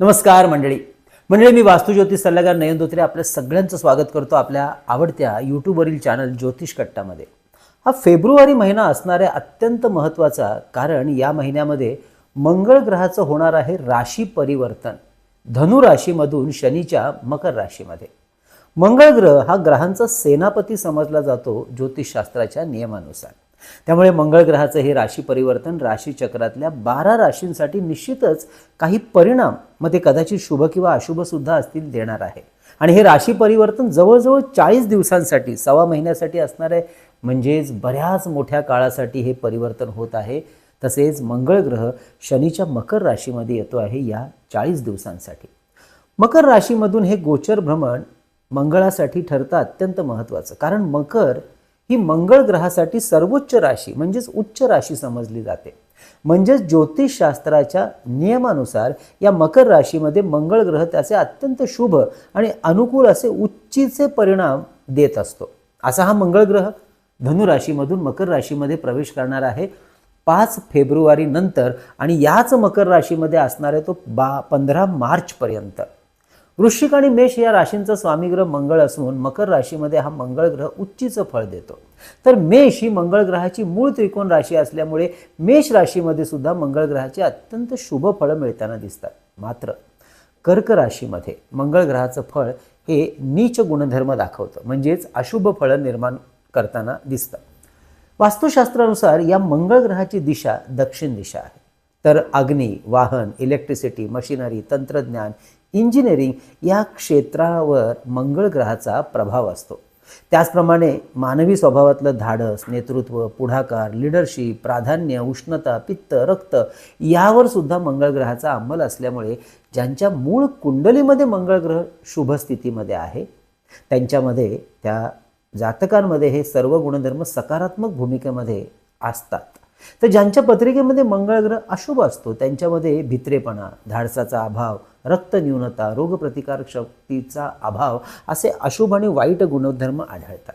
नमस्कार मंडळी. मंडळी मी वास्तुज्योतिष सल्लागार नयन धोत्रे आपल्या सगळ्यांचं स्वागत करतो आपल्या आवडत्या यूट्यूबवरील चॅनल ज्योतिष कट्टामध्ये. हा फेब्रुवारी महिना असणाऱ्या अत्यंत महत्त्वाचा कारण या महिन्यामध्ये मंगळ ग्रहाचं होणार आहे राशी परिवर्तन. धनु राशीमधून शनीच्या मकर राशीमध्ये. मंगळ ग्रह हा ग्रहांचा सेनापती समजला जातो ज्योतिषशास्त्राच्या नियमानुसार. त्यामुळे मंगळ ग्रहाचं हे राशी परिवर्तन राशीचक्रातल्या बारा राशींसाठी निश्चितच काही परिणाम मग ते कदाचित शुभ किंवा अशुभ सुद्धा असतील देणार आहे. आणि हे राशी परिवर्तन जवळजवळ चाळीस दिवसांसाठी सव्वा महिन्यासाठी असणार आहे. म्हणजेच बऱ्याच मोठ्या काळासाठी हे परिवर्तन होत आहे. तसेच मंगळ ग्रह शनीच्या मकर राशीमध्ये येतो आहे या चाळीस दिवसांसाठी. मकर राशीमधून हे गोचर भ्रमण मंगळासाठी ठरतं अत्यंत महत्त्वाचं. कारण मकर ही मंगळ ग्रहासाठी सर्वोच्च राशी म्हणजेच उच्च राशी समजली जाते. म्हणजेच ज्योतिषशास्त्राच्या नियमानुसार या मकर राशीमध्ये मंगळ ग्रह त्याचे अत्यंत शुभ आणि अनुकूल असे उच्चीचे परिणाम देत असतो. असा हा मंगळ ग्रह धनुराशीमधून मकर राशीमध्ये प्रवेश करणार आहे. पाच फेब्रुवारी नंतर आणि याच मकर राशीमध्ये असणार आहे तो बा पंधरा मार्चपर्यंत. वृश्चिक आणि मेष या राशींचा स्वामीग्रह मंगळ असून मकर राशीमध्ये हा मंगळ ग्रह उच्चीचं फळ देतो. तर मेष ही मंगळ ग्रहाची मूळ त्रिकोण राशी असल्यामुळे मेष राशीमध्ये सुद्धा मंगळ ग्रहाचे अत्यंत शुभ फळं मिळताना दिसतात. मात्र कर्क राशीमध्ये मंगळ ग्रहाचं फळ हे नीच गुणधर्म दाखवतं. म्हणजेच अशुभ फळं निर्माण करताना दिसतं. वास्तुशास्त्रानुसार या मंगळ ग्रहाची दिशा दक्षिण दिशा आहे. तर अग्नी वाहन इलेक्ट्रिसिटी मशिनरी तंत्रज्ञान इंजिनिअरिंग या क्षेत्रावर मंगळ ग्रहाचा प्रभाव असतो. त्याचप्रमाणे मानवी स्वभावातलं धाडस नेतृत्व पुढाकार लिडरशिप प्राधान्य उष्णता पित्त रक्त यावर सुद्धा मंगळ ग्रहाचा अंमल असल्यामुळे ज्यांच्या मूळ कुंडलीमध्ये मंगळ ग्रह शुभ स्थितीमध्ये आहे त्यांच्यामध्ये त्या जातकांमध्ये हे सर्व गुणधर्म सकारात्मक भूमिकेमध्ये असतात. तर ज्यांच्या पत्रिकेमध्ये मंगळ ग्रह अशुभ असतो त्यांच्यामध्ये भित्रेपणा धाडसाचा अभाव रक्त न्यूनता रोगप्रतिकारक शक्तीचा अभाव असे अशुभ आणि वाईट गुणधर्म आढळतात.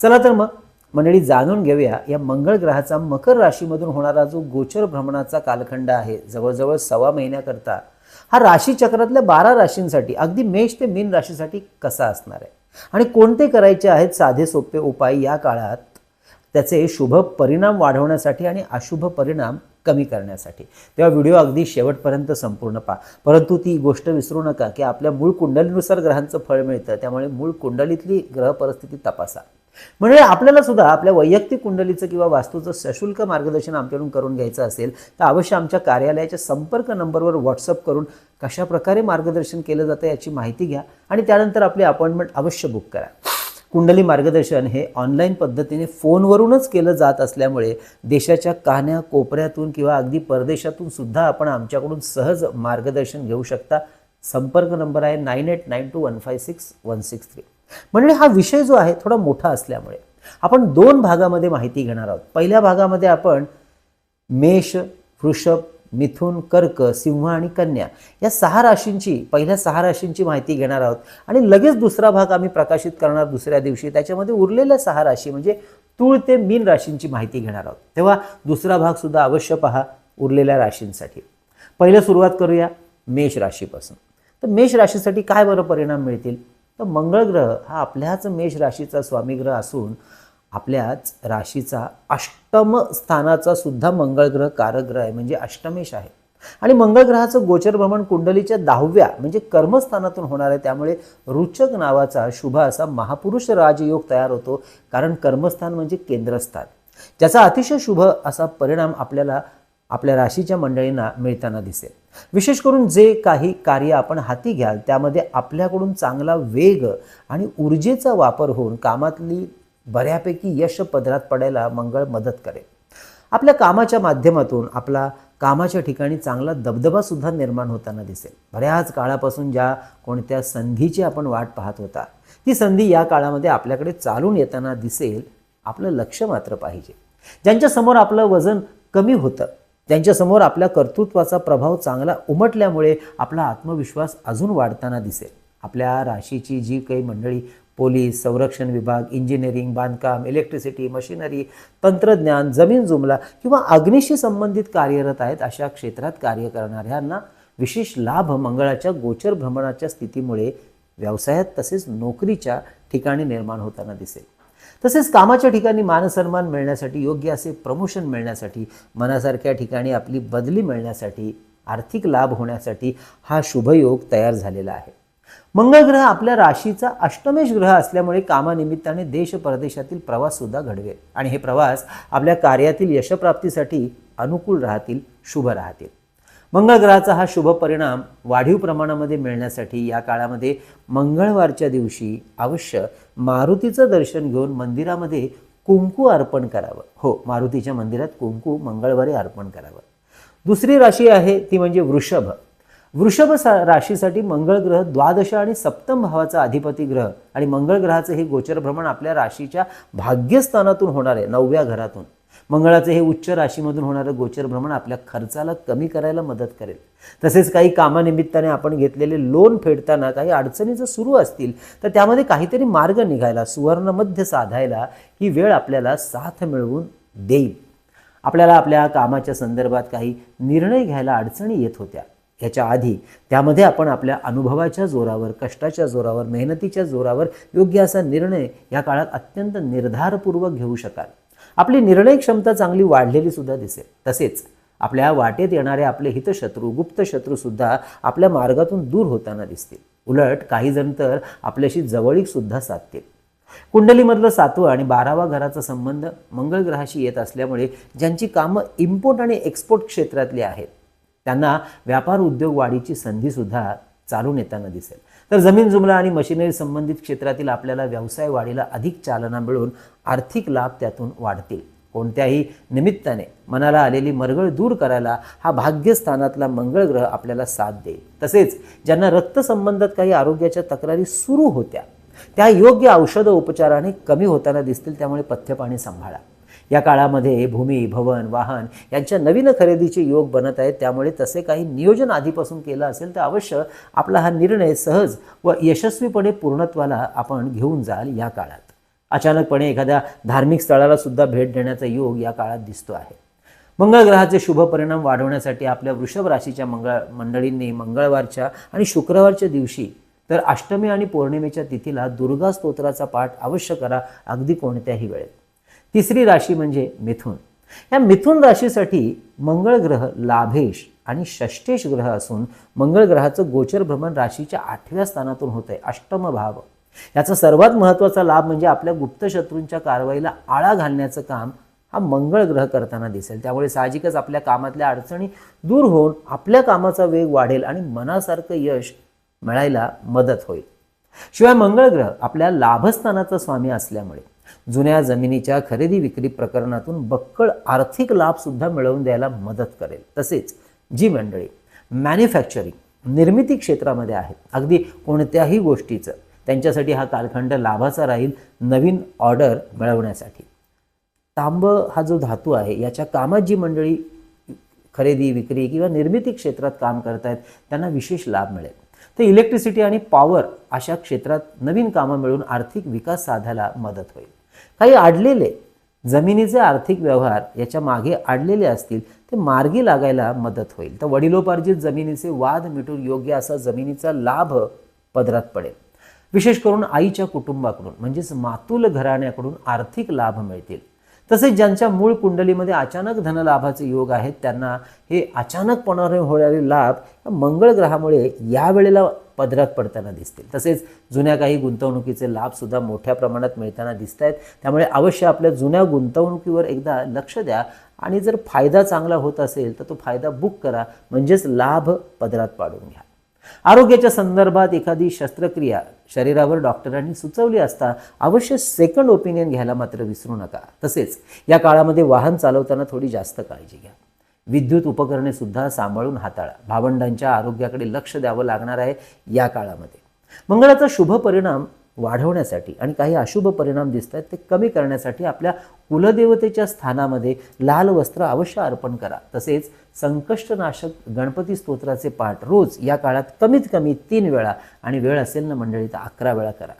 चला तर मग मंडळी जाणून घेऊया या मंगळ ग्रहाचा मकर राशीमधून होणारा जो गोचर भ्रमणाचा कालखंड आहे जवळजवळ सव्वा महिन्याकरता हा राशीचक्रातल्या बारा राशींसाठी अगदी मेष ते मीन राशीसाठी कसा असणार आहे? आणि कोणते करायचे आहेत साधे सोपे उपाय या काळात? त्याचे शुभ परिणाम वाढवण्यासाठी आणि अशुभ परिणाम कमी करण्यासाठी. तेव्हा व्हिडिओ अगदी शेवटपर्यंत संपूर्ण पहा. परंतु ती गोष्ट विसरू नका की आपल्या मूळ कुंडलीनुसार ग्रहांचं फळ मिळतं. त्यामुळे मूळ कुंडलीतली ग्रह परिस्थिती तपासा. म्हणजे आपल्याला सुद्धा आपल्या वैयक्तिक कुंडलीचं किंवा वास्तूचं सशुल्क मार्गदर्शन आमच्याकडून करून घ्यायचं असेल तर अवश्य आमच्या कार्यालयाच्या संपर्क नंबरवर व्हॉट्सअप करून कशा प्रकारे मार्गदर्शन केलं जातं याची माहिती घ्या आणि त्यानंतर आपली अपॉइंटमेंट अवश्य बुक करा. कुंडली मार्गदर्शन हे ऑनलाईन पद्धतीने फोनवरूनच केलं जात असल्यामुळे देशाच्या कान्या कोपऱ्यातून किंवा अगदी परदेशातून सुद्धा आपण आमच्याकडून सहज मार्गदर्शन घेऊ शकता. संपर्क नंबर आहे nine eight nine two one five six one six three म्हणजे हा विषय जो आहे थोडा मोठा असल्यामुळे आपण दोन भागामध्ये माहिती घेणार आहोत. पहिल्या भागामध्ये आपण मेष वृषभ मिथुन कर्क सिंह आणि कन्या या सहा राशींची पहिल्या सहा राशींची माहिती घेणार आहोत. आणि लगेच दुसरा भाग आम्ही प्रकाशित करणार दुसऱ्या दिवशी. त्याच्यामध्ये उरलेल्या सहा राशी म्हणजे तूळ ते मीन राशींची माहिती घेणार आहोत. तेव्हा दुसरा भाग सुद्धा अवश्य पहा उरलेल्या राशींसाठी. पहिलं सुरुवात करूया मेष राशीपासून. तर मेष राशीसाठी काय बरं परिणाम मिळतील? तर मंगळ ग्रह हा आपल्याच मेष राशीचा स्वामी ग्रह असून आपल्याच राशीचा अष्टम स्थानाचा सुद्धा मंगळ ग्रह आहे म्हणजे अष्टमेश आहे. आणि मंगळ ग्रहाचं गोचर भ्रमण कुंडलीच्या दहाव्या म्हणजे कर्मस्थानातून होणार आहे. त्यामुळे रुचक नावाचा शुभ असा महापुरुष राजयोग तयार होतो कारण कर्मस्थान म्हणजे केंद्रस्थान. ज्याचा अतिशय शुभ असा परिणाम आपल्याला आपल्या राशीच्या मंडळींना मिळताना दिसेल. विशेष करून जे काही कार्य आपण हाती घ्याल त्यामध्ये आपल्याकडून चांगला वेग आणि ऊर्जेचा वापर होऊन कामातली बऱ्यापैकी यश पदरात पडायला मंगळ मदत करेल. आपल्या कामाच्या माध्यमातून आपला कामाच्या ठिकाणी चांगला दबदबासुद्धा निर्माण होताना दिसेल. बऱ्याच काळापासून ज्या कोणत्या संधीची आपण वाट पाहत होता ती संधी या काळामध्ये आपल्याकडे चालून येताना दिसेल आपलं लक्ष मात्र पाहिजे. ज्यांच्यासमोर आपलं वजन कमी होतं त्यांच्यासमोर आपल्या कर्तृत्वाचा प्रभाव चांगला उमटल्यामुळे आपला आत्मविश्वास अजून वाढताना दिसेल. आपल्या राशीची जी काही मंडळी पोलीस संरक्षण विभाग इंजिनिअरिंग बांधकाम इलेक्ट्रिसिटी मशिनरी तंत्रज्ञान जमीन जुमला किंवा अग्नीशी संबंधित कार्यरत आहेत अशा क्षेत्रात कार्य करणाऱ्यांना विशेष लाभ मंगळाच्या गोचर भ्रमणाच्या स्थितीमुळे व्यवसायात तसेच नोकरीच्या ठिकाणी निर्माण होताना दिसेल. तसेच कामाच्या ठिकाणी मानसन्मान मिळण्यासाठी योग्य असे प्रमोशन मिळण्यासाठी मनासारख्या ठिकाणी आपली बदली मिळण्यासाठी आर्थिक लाभ होण्यासाठी हा शुभयोग तयार झालेला आहे. मंगळ ग्रह आपल्या राशीचा अष्टमेश ग्रह असल्यामुळे कामानिमित्ताने देश परदेशातील प्रवास सुद्धा घडवेल. आणि हे प्रवास आपल्या कार्यातील यशप्राप्तीसाठी अनुकूल राहतील शुभ राहतील. मंगळ ग्रहाचा हा शुभ परिणाम वाढीव प्रमाणामध्ये मिळण्यासाठी या काळामध्ये मंगळवारच्या दिवशी अवश्य मारुतीचं दर्शन घेऊन मंदिरामध्ये कुंकू अर्पण करावं. हो मारुतीच्या मंदिरात कुंकू मंगळवारी अर्पण करावं. दुसरी राशी आहे ती म्हणजे वृषभ. वृषभ राशीसाठी मंगळ ग्रह द्वादश आणि सप्तम भावाचा अधिपती ग्रह. आणि मंगळ ग्रहाचं हे गोचर भ्रमण आपल्या राशीच्या भाग्यस्थानातून होणार आहे नवव्या घरातून. मंगळाचं हे उच्च राशीमधून होणारं गोचर भ्रमण आपल्या खर्चाला कमी करायला मदत करेल. तसेच काही कामानिमित्ताने आपण घेतलेले लोन फेडताना काही अडचणी जर सुरू असतील तर त्यामध्ये काहीतरी मार्ग निघायला सुवर्णमध्य साधायला ही वेळ आपल्याला साथ मिळवून देईल. आपल्याला आपल्या कामाच्या संदर्भात काही निर्णय घ्यायला अडचणी येत होत्या. ह्याच्या आधी. त्यामध्ये आपण आपल्या अनुभवाच्या जोरावर कष्टाच्या जोरावर मेहनतीच्या जोरावर योग्य असा निर्णय या काळात अत्यंत निर्धारपूर्वक घेऊ शकाल. आपली निर्णय क्षमता चांगली वाढलेली सुद्धा दिसेल. तसेच आपल्या वाटेत येणारे आपले हितशत्रू गुप्त आपल्या मार्गातून दूर होताना दिसतील. उलट काही जण तर आपल्याशी जवळीक सुद्धा साधतील. कुंडलीमधलं सातवं आणि बारावा घराचा संबंध मंगळ ग्रहाशी येत असल्यामुळे ज्यांची कामं इम्पोर्ट आणि एक्सपोर्ट क्षेत्रातली आहेत त्यांना व्यापार उद्योग वाढीची संधीसुद्धा चालून येताना दिसेल. तर जमीन जुमला आणि मशिनरी संबंधित क्षेत्रातील आपल्याला व्यवसाय वाढीला अधिक चालना मिळून आर्थिक लाभ त्यातून वाढतील. कोणत्याही निमित्ताने मनाला आलेली मरगळ दूर करायला हा भाग्यस्थानातला मंगळ ग्रह आपल्याला साथ देईल. तसेच ज्यांना रक्तसंबंधात काही आरोग्याच्या तक्रारी सुरू होत्या त्या योग्य औषध उपचाराने कमी होताना दिसतील त्यामुळे पथ्यपाणी सांभाळा. या काळामध्ये भूमी भवन वाहन यांच्या नवीन खरेदीचे योग बनत आहेत. त्यामुळे तसे काही नियोजन आधीपासून केलं असेल तर अवश्य आपला हा निर्णय सहज व यशस्वीपणे पूर्णत्वाला आपण घेऊन जाल या काळात. अचानकपणे एखाद्या धार्मिक स्थळाला सुद्धा भेट देण्याचा योग या काळात दिसतो आहे. मंगळ ग्रहाचे शुभ परिणाम वाढवण्यासाठी आपल्या वृषभ राशीच्या मंगळ मंडळींनी मंगळवारच्या आणि शुक्रवारच्या दिवशी तर अष्टमी आणि पौर्णिमेच्या तिथीला दुर्गा स्तोत्राचा पाठ अवश्य करा. अगदी कोणत्याही वेळेत. तिसरी राशी म्हणजे मिथुन. या मिथुन राशीसाठी मंगळ ग्रह लाभेश आणि षष्टेश ग्रह असून मंगळ ग्रहाचं गोचर भ्रमण राशीच्या आठव्या स्थानातून होत आहे अष्टम भाव. याचा सर्वात महत्त्वाचा लाभ म्हणजे आपल्या गुप्त शत्रूंच्या कारवाईला आळा घालण्याचं काम हा मंगळ ग्रह करताना दिसेल. त्यामुळे साहजिकच आपल्या कामातल्या अडचणी दूर होऊन आपल्या कामाचा वेग वाढेल आणि मनासारखं यश मिळायला मदत होईल. शिवाय मंगळ ग्रह आपल्या लाभस्थानाचा स्वामी असल्यामुळे. जुन्या जमिनीच्या खरेदी विक्री प्रकरणातून बक्कळ आर्थिक लाभ सुद्धा मिळवून द्यायला मदत करेल. तसेच जी मंडळी मॅन्युफॅक्चरिंग निर्मिती क्षेत्रामध्ये आहेत अगदी कोणत्याही गोष्टीचं त्यांच्यासाठी हा कालखंड लाभाचा राहील नवीन ऑर्डर मिळवण्यासाठी. तांब हा जो धातू आहे याच्या कामात जी मंडळी खरेदी विक्री किंवा निर्मिती क्षेत्रात काम करत आहेत त्यांना विशेष लाभ मिळेल. तर इलेक्ट्रिसिटी आणि पॉवर अशा क्षेत्रात नवीन कामं मिळून आर्थिक विकास साधायला मदत होईल. काही अडलेले जमिनीचे आर्थिक व्यवहार याच्या मागे अडलेले असतील ते मार्गी लागायला मदत होईल. तर वडिलोपार्जित जमिनीचे वाद मिटून योग्य असा जमिनीचा लाभ पदरात पडेल. विशेष करून आईच्या कुटुंबाकडून म्हणजेच मातुल घराण्याकडून आर्थिक लाभ मिळतील. तसेच ज्यांच्या मूळ कुंडलीमध्ये अचानक धनलाभाचे योग आहेत त्यांना हे अचानकपणाने होणारे लाभ मंगळ ग्रहामुळे यावेळेला पदरात पडताना दिसतील. तसेच जुन्या काही गुंतवणुकीचे लाभसुद्धा मोठ्या प्रमाणात मिळताना दिसत आहेत त्यामुळे अवश्य आपल्या जुन्या गुंतवणुकीवर एकदा लक्ष द्या आणि जर फायदा चांगला होत असेल तर तो फायदा बुक करा. म्हणजेच लाभ पदरात पाडून घ्या. आरोग्याच्या संदर्भात एखादी शस्त्रक्रिया शरीरावर डॉक्टरांनी सुचवली असता अवश्य सेकंड ओपिनियन घ्यायला मात्र विसरू नका. तसेच या काळामध्ये वाहन चालवताना थोडी जास्त काळजी घ्या. विद्युत उपकरणे सुद्धा सांभाळून हाताळा. भावंडांच्या आरोग्याकडे लक्ष द्यावं लागणार आहे या काळामध्ये. मंगळाचा शुभ परिणाम वाढवण्यासाठी आणि काही अशुभ परिणाम दिसत आहेत ते कमी करण्यासाठी आपल्या कुलदेवतेच्या स्थानामध्ये लाल वस्त्र अवश्य अर्पण करा. तसेच संकष्टनाशक गणपती स्तोत्राचे पाठ रोज या काळात कमीत कमी तीन वेळा आणि वेळ असेल ना मंडळी तर अकरा वेळा करा.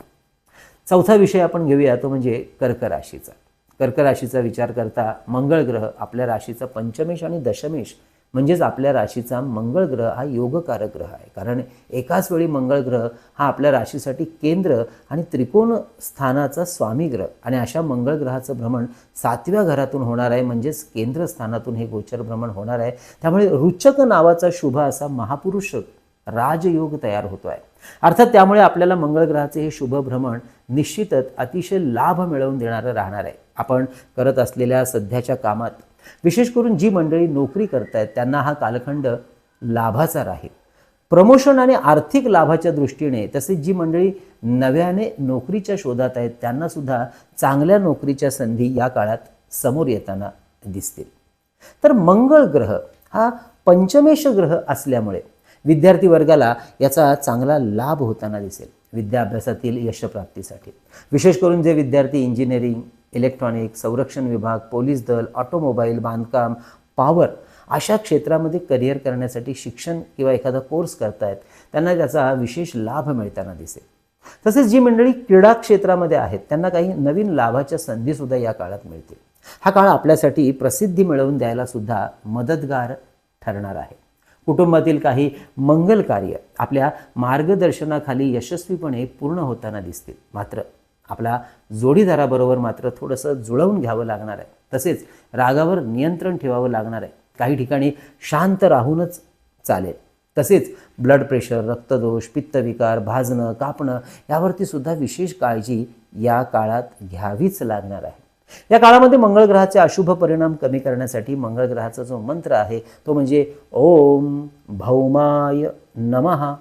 चौथा विषय आपण घेऊया तो म्हणजे कर्क राशीचा. कर्क राशीचा विचार करता मंगळ ग्रह आपल्या राशीचा पंचमेश आणि दशमेश म्हणजेच आपल्या राशीचा मंगळ ग्रह हा योगकारक ग्रह आहे. कारण एकाच वेळी मंगळ ग्रह हा आपल्या राशीसाठी केंद्र आणि त्रिकोण स्थानाचा स्वामी ग्रह. आणि अशा मंगळ ग्रहाचं भ्रमण सातव्या घरातून होणार आहे म्हणजेच केंद्रस्थानातून हे गोचर भ्रमण होणार आहे. त्यामुळे रुचक नावाचा शुभ असा महापुरुष राजयोग तयार होतो आहे अर्थात त्यामुळे आपल्याला मंगळ ग्रहाचे हे शुभ भ्रमण निश्चितच अतिशय लाभ मिळवून देणारं राहणार आहे. आपण करत असलेल्या सध्याच्या कामात विशेष करून जी मंडळी नोकरी करतायत त्यांना हा कालखंड लाभाचा राहील. प्रमोशन आणि आर्थिक लाभाच्या दृष्टीने तसेच जी मंडळी नव्याने नोकरीच्या शोधात आहेत त्यांना सुद्धा चांगल्या नोकरीच्या संधी या काळात समोर येताना दिसतील. तर मंगळ ग्रह हा पंचमेश ग्रह असल्यामुळे विद्यार्थी वर्गाला याचा चांगला लाभ होताना दिसेल विद्याभ्यासातील यशप्राप्तीसाठी. विशेष करून जे विद्यार्थी इंजिनिअरिंग इलेक्ट्रॉनिक संरक्षण विभाग पोलीस दल ऑटोमोबाईल बांधकाम पॉवर अशा क्षेत्रामध्ये करिअर करण्यासाठी शिक्षण किंवा एखादा कोर्स करतायत त्यांना त्याचा विशेष लाभ मिळताना दिसेल. तसेच जी मंडळी क्रीडा क्षेत्रामध्ये आहेत त्यांना काही नवीन लाभाच्या संधीसुद्धा या काळात मिळतील. हा काळ आपल्यासाठी प्रसिद्धी मिळवून द्यायला सुद्धा मदतगार ठरणार आहे. कुटुंबातील काही मंगल कार्य आपल्या मार्गदर्शनाखाली यशस्वीपणे पूर्ण होताना दिसतील. मात्र आपला जोडीदाराबरोबर मात्र थोडंसं जुळवून घ्यावं लागणार आहे. तसेच रागावर नियंत्रण ठेवावं लागणार आहे. काही ठिकाणी शांत राहूनच चालेल. तसेच ब्लड प्रेशर रक्तदोष पित्तविकार भाजणं कापणं यावरती सुद्धा विशेष काळजी या काळात घ्यावीच लागणार आहे. या काळामध्ये मंगळ ग्रहाचे अशुभ परिणाम कमी करण्यासाठी मंगळ ग्रहाचा जो मंत्र आहे तो म्हणजे ओम भौमाय नमहा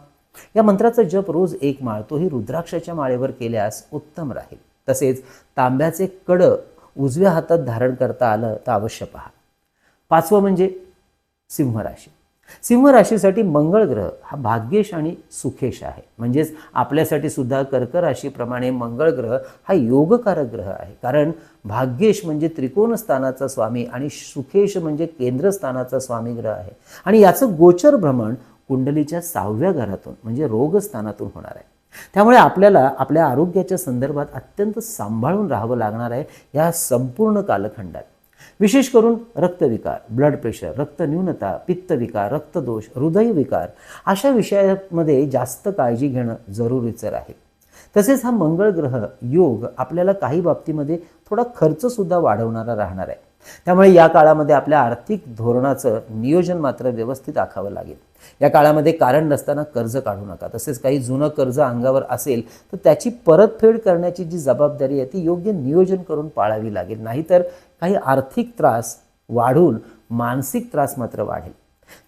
या मंत्राचा जप रोज एक माळ तोही रुद्राक्षाच्या माळेवर केल्यास उत्तम राहील. तसेच तांब्याचे कड उजव्या हातात धारण करता आलं तर अवश्य पहा. पाचवं म्हणजे सिंहराशी. सिंहराशीसाठी सिंह राशीसाठी मंगळ ग्रह हा भाग्येश आणि सुखेश आहे. म्हणजेच आपल्यासाठी सुद्धा कर्क राशीप्रमाणे मंगळ ग्रह हा योगकारक ग्रह आहे. कारण भाग्येश म्हणजे त्रिकोण स्थानाचा स्वामी आणि सुखेश म्हणजे केंद्रस्थानाचा स्वामी ग्रह आहे. आणि याचं गोचर भ्रमण कुंडलीच्या सहाव्या घरातून म्हणजे रोगस्थानातून होणार आहे. त्यामुळे आपल्याला आपल्या आरोग्याच्या संदर्भात अत्यंत सांभाळून राहावं लागणार आहे या संपूर्ण कालखंडात. विशेष करून रक्तविकार ब्लड प्रेशर रक्तन्यूनता पित्तविकार रक्तदोष हृदयविकार अशा विषयामध्ये जास्त काळजी घेणं जरुरीचं राहील. तसेच हा मंगळ ग्रह योग आपल्याला काही बाबतीमध्ये थोडा खर्चसुद्धा वाढवणारा राहणार आहे. त्यामुळे या काळामध्ये आपल्या आर्थिक धोरणाचं नियोजन मात्र व्यवस्थित आखावं लागेल. या काळामध्ये कारण नसताना कर्ज काढू नका. तसेच काही जुनं कर्ज अंगावर असेल तर त्याची परतफेड करण्याची जी जबाबदारी आहे ती योग्य नियोजन करून पाळावी लागेल. नाहीतर काही आर्थिक त्रास वाढून मानसिक त्रास मात्र वाढेल.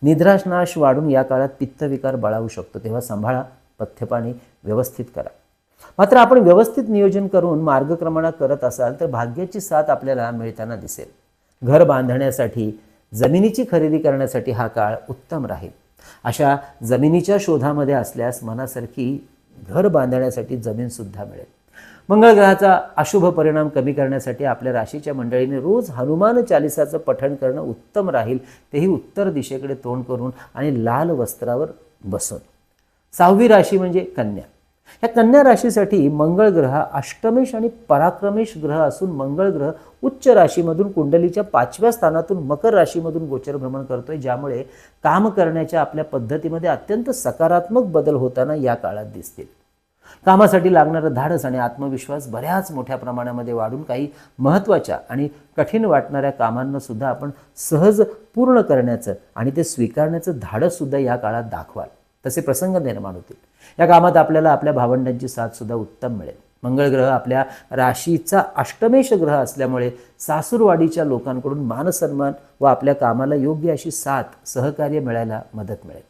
निद्राशनाश वाढून या काळात पित्तविकार बळावू शकतो. तेव्हा सांभाळा पथ्यपाणी व्यवस्थित करा. मात्र आपण व्यवस्थित नियोजन करून मार्गक्रमणा करत असाल तर भाग्याची साथ आपल्याला मिळताना दिसेल. घर बांधण्यासाठी जमिनीची खरेदी करण्यासाठी हा काळ उत्तम राहील. अशा जमिनीच्या शोधामध्ये असल्यास मनासारखी घर बांधण्यासाठी जमीनसुद्धा मिळेल. मंगळ ग्रहाचा अशुभ परिणाम कमी करण्यासाठी आपल्या राशीच्या मंडळीने रोज हनुमान चालिसाचं पठण करणं उत्तम राहील तेही उत्तर दिशेकडे तोंड करून आणि लाल वस्त्रावर बसून. सहावी राशी म्हणजे कन्या. या कन्या राशीसाठी मंगळ ग्रह हा अष्टमेश आणि पराक्रमेश ग्रह असून मंगळ ग्रह उच्च राशीमधून कुंडलीच्या पाचव्या स्थानातून मकर राशीमधून गोचर भ्रमण करतोय ज्यामुळे काम करण्याच्या आपल्या पद्धतीमध्ये अत्यंत सकारात्मक बदल होताना या काळात दिसतील. कामासाठी लागणारं धाडस आणि आत्मविश्वास बऱ्याच मोठ्या प्रमाणामध्ये वाढून काही महत्त्वाच्या आणि कठीण वाटणाऱ्या कामांना सुद्धा आपण सहज पूर्ण करण्याचं आणि ते स्वीकारण्याचं धाडस सुद्धा या काळात दाखवाल. तसे प्रसंग निर्माण होतील. या कामात आपल्याला आपल्या भावंडांची साथ सुद्धा उत्तम मिळेल. मंगळ ग्रह आपल्या राशीचा अष्टमेश ग्रह असल्यामुळे सासूरवाडीच्या लोकांकडून मानसन्मान व आपल्या कामाला योग्य अशी साथ सहकार्य मिळायला मदत मिळेल.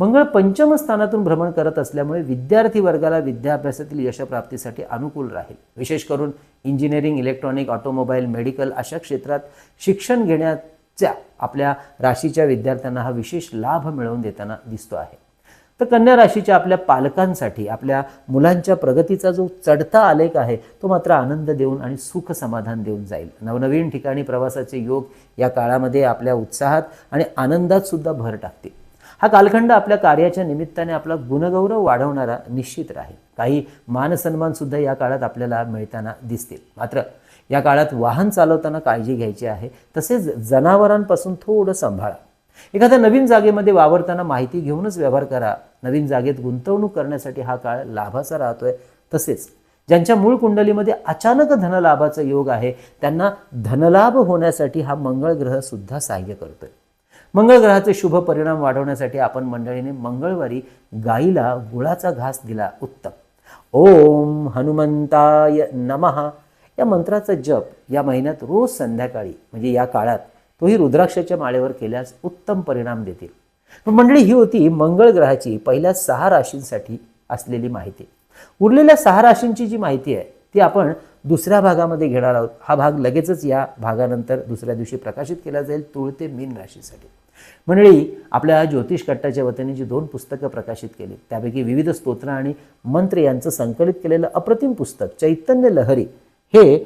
मंगळ पंचम स्थानातून भ्रमण करत असल्यामुळे विद्यार्थी वर्गाला विद्याभ्यासातील यशप्राप्तीसाठी अनुकूल राहील. विशेष करून इंजिनिअरिंग इलेक्ट्रॉनिक ऑटोमोबाईल मेडिकल अशा क्षेत्रात शिक्षण घेण्याच्या आपल्या राशीच्या विद्यार्थ्यांना हा विशेष लाभ मिळवून देताना दिसतो आहे. तर कन्या राशीच्या आपल्या पालकांसाठी आपल्या मुलांच्या प्रगतीचा जो चढता आलेख आहे तो मात्र आनंद देऊन आणि सुख समाधान देऊन जाईल. नवनवीन ठिकाणी प्रवासाचे योग या काळामध्ये आपल्या उत्साहात आणि आनंदात सुद्धा भर टाकतील. हा कालखंड आपल्या कार्याच्या निमित्ताने आपला गुणगौरव वाढवणारा निश्चित राहील. काही मानसन्मान सुद्धा या काळात आपल्याला मिळताना दिसतील. मात्र या काळात वाहन चालवताना काळजी घ्यायची आहे. तसेच जनावरांपासून थोडं सांभाळा. एखाद्या नवीन जागेमध्ये वावरताना माहिती घेऊनच व्यवहार करा. नवीन जागेत गुंतवणूक करण्यासाठी हा काळ लाभाचा राहतोय. तसेच ज्यांच्या मूळ कुंडलीमध्ये अचानक धनलाभाचा योग आहे त्यांना धनलाभ होण्यासाठी हा मंगळ ग्रह सुद्धा सहाय्य करतोय. मंगळ ग्रहाचे शुभ परिणाम वाढवण्यासाठी आपण मंडळीने मंगळवारी गाईला गुळाचा घास दिला उत्तम. ओम हनुमंताय नमः. या मंत्राचा जप या महिन्यात रोज संध्याकाळी म्हणजे या काळात तोही रुद्राक्षाच्या माळेवर केल्यास उत्तम परिणाम देतील. पण मंडळी ही होती मंगळ ग्रहाची पहिल्या सहा राशींसाठी असलेली माहिती. उरलेल्या सहा राशींची जी माहिती आहे ती आपण दुसऱ्या भागामध्ये घेणार आहोत. हा भाग लगेचच या भागानंतर दुसऱ्या दिवशी प्रकाशित केला जाईल तुळ ते मीन राशीसाठी. मंडळी आपल्या ज्योतिष कट्टाच्या वतीने जी दोन पुस्तकं प्रकाशित केली त्यापैकी विविध स्तोत्र आणि मंत्र यांचं संकलित केलेलं अप्रतिम पुस्तक चैतन्य लहरी हे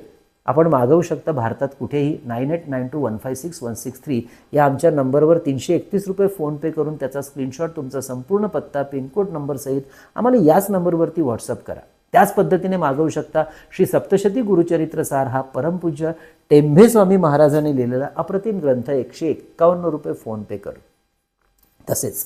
आपण मागवू शकता भारतात कुठेही nine eight nine two one five six one six three या आमच्या नंबरवर तीनशे एकतीस रुपये फोनपे करून त्याचा स्क्रीनशॉट तुमचा संपूर्ण पत्ता पिनकोड नंबरसहित आम्हाला याच नंबरवरती व्हॉट्सअप करा. त्याच पद्धतीने मागवू शकता श्री सप्तशती गुरुचरित्र सार हा परमपूज्य टेंभे स्वामी महाराजांनी लिहिलेला अप्रतिम ग्रंथ एकशे एक्कावन्न रुपये फोनपे करू तसेच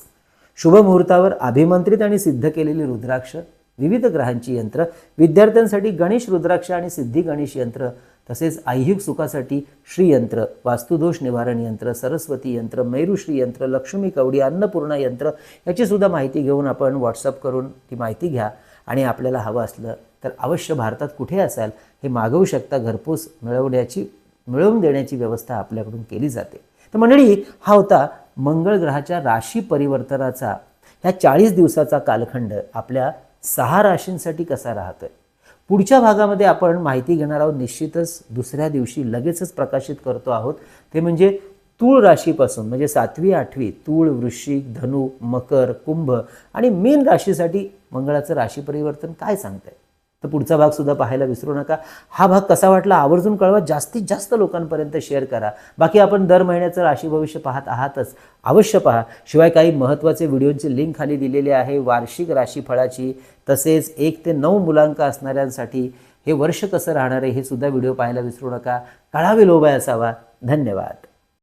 शुभ मुहूर्तावर अभिमंत्रित आणि सिद्ध केलेली रुद्राक्ष विविध ग्रहांची यंत्र विद्यार्थ्यांसाठी गणेश रुद्राक्ष आणि सिद्धी गणेश यंत्र तसेच ऐहिक सुखासाठी श्रीयंत्र वास्तुदोष निवारण यंत्र सरस्वती यंत्र मेरुश्री यंत्र लक्ष्मी कवडी अन्नपूर्णा यंत्र याची सुद्धा माहिती घेऊन आपण व्हॉट्सअप करून ती माहिती घ्या. आणि आपल्याला हवं असलं तर अवश्य भारतात कुठे असाल हे मागवू शकता घरपोच मिळवण्याची मिळवून देण्याची व्यवस्था आपल्याकडून केली जाते. तर मंडळी हा होता मंगळ ग्रहाच्या राशी परिवर्तनाचा ह्या चाळीस दिवसाचा कालखंड आपल्या सहा राशींसाठी कसा राहतो आहे पुढच्या भागामध्ये आपण माहिती घेणार आहोत. निश्चितच दुसऱ्या दिवशी लगेचच प्रकाशित करतो आहोत. ते म्हणजे तूळ राशीपासून म्हणजे सातवी आठवी तूळ वृश्चिक धनु मकर कुंभ आणि मीन राशीसाठी मंगळाचं राशी परिवर्तन काय सांगतंय? तर पुढचा भाग सुद्धा पाहायला विसरू नका. हा भाग कसा वाटला आवर्जून कळवा. जास्तीत जास्त लोकांपर्यंत शेअर करा. बाकी आपण दर महिन्याचं राशी भविष्य पाहत आहातच. अवश्य पहा. शिवाय काही महत्त्वाचे व्हिडिओंची लिंक खाली दिलेली आहे. वार्षिक राशीफळाची तसेच एक ते नऊ मुलांक असणाऱ्यांसाठी हे वर्ष कसं राहणार आहे हे सुद्धा व्हिडिओ पाहायला विसरू नका. कळावे लोभाय असावा. धन्यवाद.